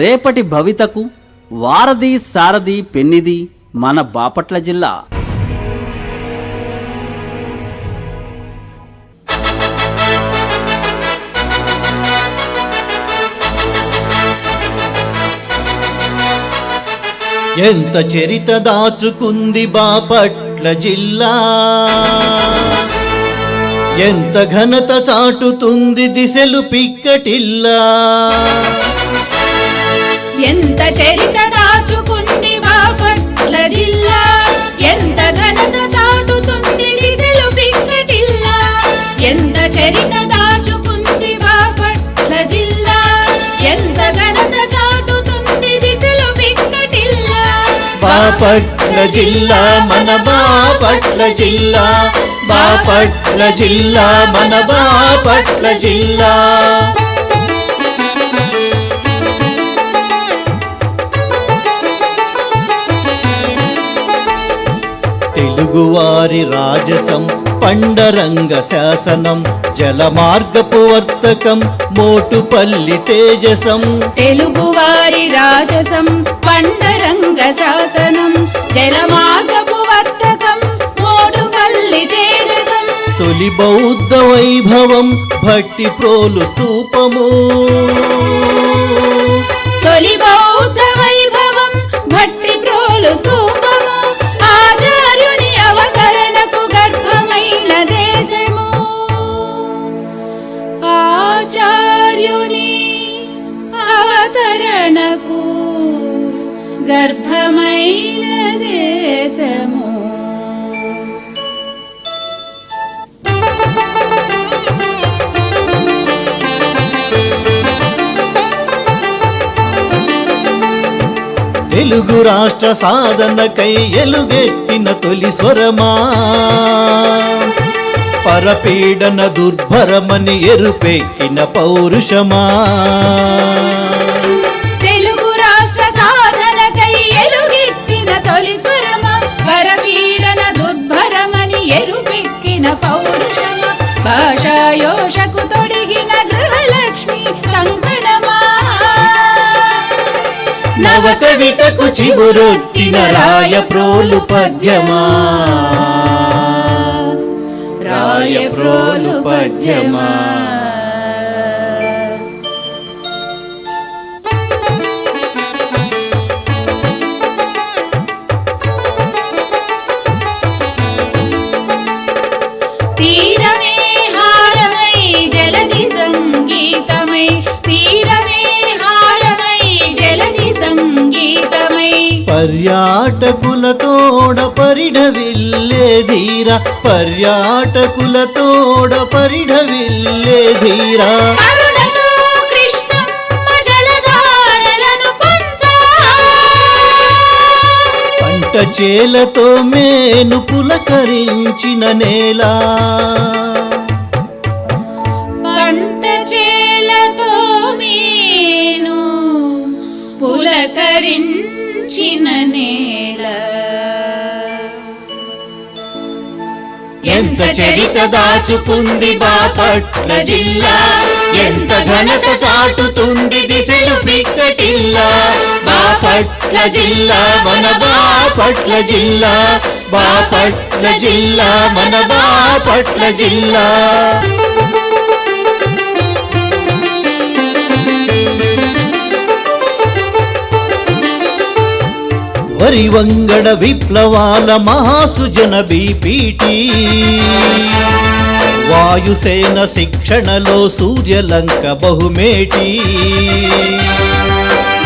రేపటి భవితకు వారధి సారథి పెన్నిది మన బాపట్ల జిల్లా. ఎంత చరిత దాచుకుంది బాపట్ల జిల్లా. ఎంత ఘనత చాటుతుంది దిశలు పిక్కటిల్లా. ఎంత చరిత దాచుకుంది బాపట్ల జిల్లా? ఎంత ఘనత దాటుతుంది దిశలు పిక్కటిల్లా ఎంత చరిత దాచుకుంది బాపట్ల జిల్లా? ఎంత ఘనత దాటుతుంది దిశలు పిక్కటిల్లా బాపట్ల జిల్లా మన బాపట్ల జిల్లా. బాపట్ల జిల్లా మన బాపట్ల జిల్లా. తెలుగువారి రాజసం పండరంగ శాసనం జలమార్గపు వర్తకం మోటుపల్లి తేజసం. తెలుగువారి రాజసం పండరంగ శాసనం జలమార్గపు వర్తకం మోడుపల్లి తేజసం. తొలి బౌద్ధ వైభవం భట్టి ప్రోలు స్తూపము. తొలి బౌద్ధ ఆచార్యుని అవతరణకు గర్భమైన దేశము. తెలుగు రాష్ట్ర సాధనకై ఎలుగెత్తిన తొలి స్వరమా. పరపీడన దుర్భరమని ఎరుపెక్కిన పౌరుషమా. తెలుగు రాష్ట్ర సాధనకై ఎలుగెత్తిన తొలి స్వరమా. పరపీడన దుర్భరమని ఎరుపెక్కిన పౌరుషమా. భాషాయోషకు తొడిగిన గృహలక్ష్మి కంకణమా నవ కవితకు చిగురొట్టిన రాయ ప్రోలు పద్యమా. రోలు పద్యమా? పర్యాటకులతోడ పరిఢవిల్లే ధీర పర్యాటకులతోడ పరిఢవిల్లే ధీర. కరుణతో కృష్ణమ్మ జలధారలను పంచా. పంట చేలతో మేను పులకరించిన నేల. ఎంత చరిత దాచుకుంది బాపట్ల జిల్లా? ఎంత ఘనత చాటుతుంది దిశలు పిక్కటిల్లా బాపట్ల జిల్లా మన బాపట్ల జిల్లా? బాపట్ల జిల్లా మన బాపట్ల జిల్లా? వరి వంగడ విప్లవాల మహాసుజన బీపీటీ. వాయుసేన శిక్షణలో సూర్యలంక బహుమేటి.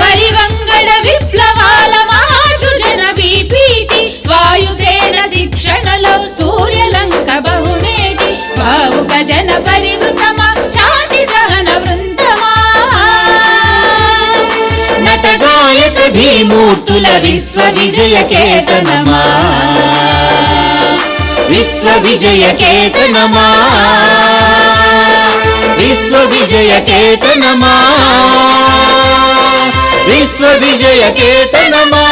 వరివంగడ విప్లవాల మహాసృజన బీపీటి. వాయుసేన శిక్షణలో సూర్యలంక బహుమేటి. భావుక జన పరివృతమా చాటి సహన వృందమా. నటగాయక ధీమూర్తుల విశ్వ విజయ కేతనమా విశ్వ విజయ కేతనమా విశ్వ విజయ కేతనమా విశ్వ విజయ కేతనమా